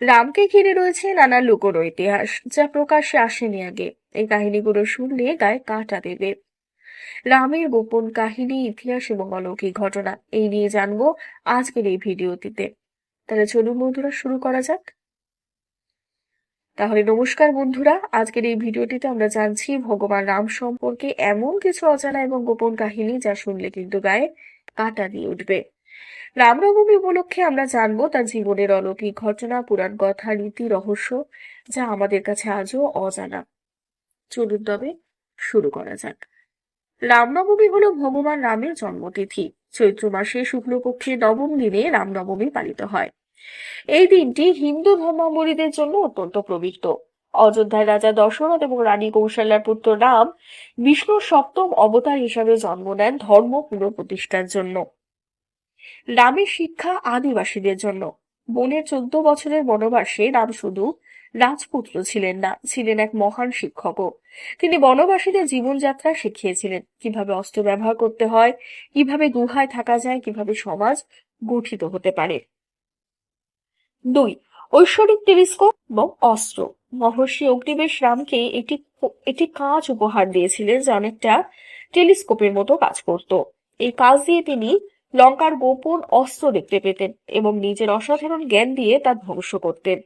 রামকে ঘিরে রয়েছে নানা লোকর ইতিহাস যা প্রকাশ্যে আসেনি আগে। এই কাহিনীগুলো শুনলে গায়ে কাঁটা দেবে। রামের গোপন কাহিনী, ইতিহাস এবং অলৌকিক ঘটনা, এই নিয়ে জানব আজকের এই ভিডিওটিতে। তাহলে চলুন বন্ধুরা, শুরু করা যাক। তাহলে নমস্কার বন্ধুরা, আজকের এই ভিডিওটিতে আমরা জানছি ভগবান রাম সম্পর্কে এমন কিছু অজানা এবং গোপন কাহিনী যা শুনলে কিন্তু গায়ে কাঁটা দিয়ে উঠবে। রামনবমী উপলক্ষে আমরা জানব তার জীবনের অলৌকিক ঘটনা, পুরাণ কথা, রীতি, রহস্য, যা আমাদের কাছে আজও অজানা। চলুন তবে শুরু করা যাক। রামনবমী হলো ভগবান রামের জন্মতিথি। চৈত্র মাসে শুক্লপক্ষের নবম দিনে রামনবমী পালিত হয়। এই দিনটি হিন্দু ধর্মাবলীদের জন্য অত্যন্ত পবিত্র। অযোধ্যায় রাজা দশরথ এবং রানী কৌশল্যার পুত্র রাম বিষ্ণুর সপ্তম অবতার হিসাবে জন্ম নেন ধর্ম পুনঃপ্রতিষ্ঠার জন্য। রামের শিক্ষা আদিবাসীদের জন্য। বনের চোদ্দ বছরের বনবাসে রাম শুধু রাজপুত্র ছিলেন না, ছিলেন এক মহান শিক্ষকও। তিনি বনবাসীদের জীবনযাত্রা শিখিয়েছিলেন, কীভাবে অস্ত্র ব্যবহার করতে হয়, কীভাবে গুহায় থাকা যায়, কীভাবে সমাজ গঠিত হতে পারে। দুই, ঐশ্বরিক টেলিস্কোপ এবং অস্ত্র। মহর্ষি অগ্নিবেশ রামকে একটি একটি কাজ উপহার দিয়েছিলেন যা অনেকটা টেলিস্কোপের মতো কাজ করত। এই কাজ দিয়ে তিনি লঙ্কার গোপন অস্ত্র দেখতে পেতেন এবং নিজের অসাধারণ জ্ঞান দিয়ে তা ধ্বংস করতেন।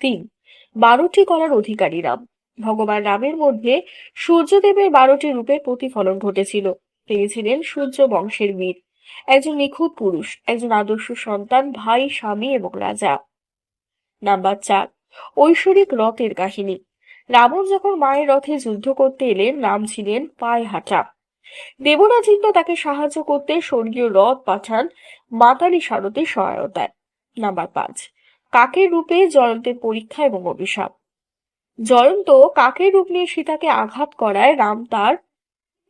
তিন, বারোটি কলার অধিকারী রাম ভগবান রামের মধ্যে সূর্যদেবের বারোটি রূপের প্রতিফলন ঘটেছিল। তিনি ছিলেন সূর্য বংশের বীর, একজন নিখুঁত পুরুষ, একজন আদর্শ সন্তান, ভাই, স্বামী এবং রাজা। নাম্বার চার, ঐশ্বরিক রথের কাহিনী। রাবণ যখন মায়ের রথে যুদ্ধ করতে এলেন, রাম ছিলেন পায়ে হাঁটা। দেবরাজিন্দ্র তাকে সাহায্য করতে স্বর্গীয় রথ পাঠান মাতালি সারথে সহায়তায়। নাম্বার পাঁচ, কাকের রূপে জয়ন্তের পরীক্ষা এবং অভিশাপ। জয়ন্ত কাকের রূপ নিয়ে সীতাকে আঘাত করায় রাম তার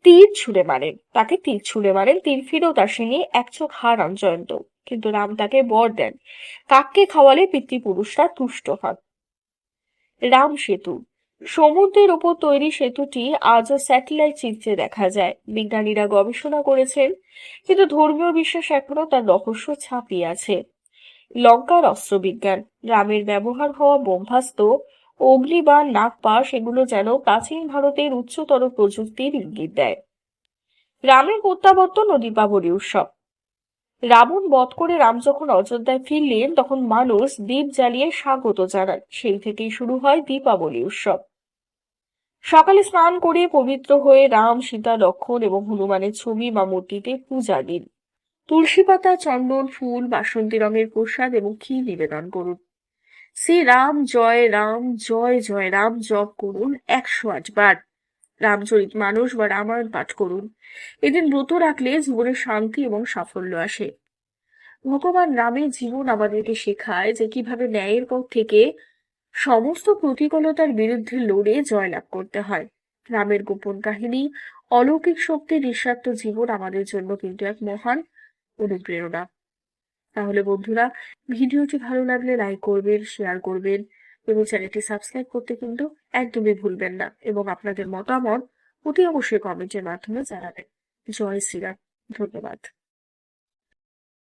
তীর ছুঁড়ে মারেন। তাকে তীর ছুঁড়ে মারেন, তীর ফিরত আসেনি, এক চোখ হারান জয়ন্ত। কিন্তু রাম তাকে বর দেন। কাককে খাওয়ালে পিতৃপুরুষরা তুষ্ট হন। রাম সেতু। সমুদ্রের ওপর তৈরি সেতুটি আজও স্যাটেলাইট চিত্রে দেখা যায়। বিজ্ঞানীরা গবেষণা করেছেন, কিন্তু ধর্মীয় বিশ্বাস এখনও তার রহস্য ছাপিয়ে আছে। লঙ্কার অস্ত্রবিজ্ঞান, রামের ব্যবহার হওয়া বোমভাস্ত অগ্নি বা নাগপাশ এগুলো যেন প্রাচীন ভারতের উচ্চতর প্রযুক্তির ইঙ্গিত দেয়। রামের প্রত্যাবর্তন ও দীপাবলি উৎসব। রাবণ বধ করে রাম যখন অযোধ্যায় ফিরলেন, তখন মানুষ দ্বীপ জ্বালিয়ে স্বাগত জানান সেই থেকেই শুরু হয় দীপাবলি উৎসব। সকালে স্নান করে পবিত্র হয়ে রাম, সীতা লক্ষণ এবং হনুমানের ছবি বা মূর্তিতে পূজা দিন। তুলসী পাতা, চন্দন, ফুল, বাসন্তী রঙের প্রসাদ এবং ক্ষীর নিবেদন করুন। শ্রী রাম জয় রাম জয় জয়, রাম জপ করুন একশো আট বার রামচরিত মানুষ বা রামায়ণ পাঠ করুন। এদিন ব্রত রাখলে জীবনে শান্তি এবং সাফল্য আসে। ভগবান রামের জীবন আমাদেরকে শেখায় যে কীভাবে ন্যায়ের পথ থেকে সমস্ত প্রতিকূলতার বিরুদ্ধে লড়ে জয়লাভ করতে হয়। রামের গোপন কাহিনী, অলৌকিক শক্তির নিঃস্বার্থ জীবন আমাদের জন্য কিন্তু এক মহান অনুপ্রেরণা। তাহলে বন্ধুরা, ভিডিওটি ভালো লাগলে লাইক করবেন শেয়ার করবেন। এবং চ্যানেলটি সাবস্ক্রাইব করতে কিন্তু একদমই ভুলবেন না এবং আপনাদের মতামত অতি অবশ্যই কমেন্টের মাধ্যমে জানাবেন। জয় শ্রীরাম, ধন্যবাদ।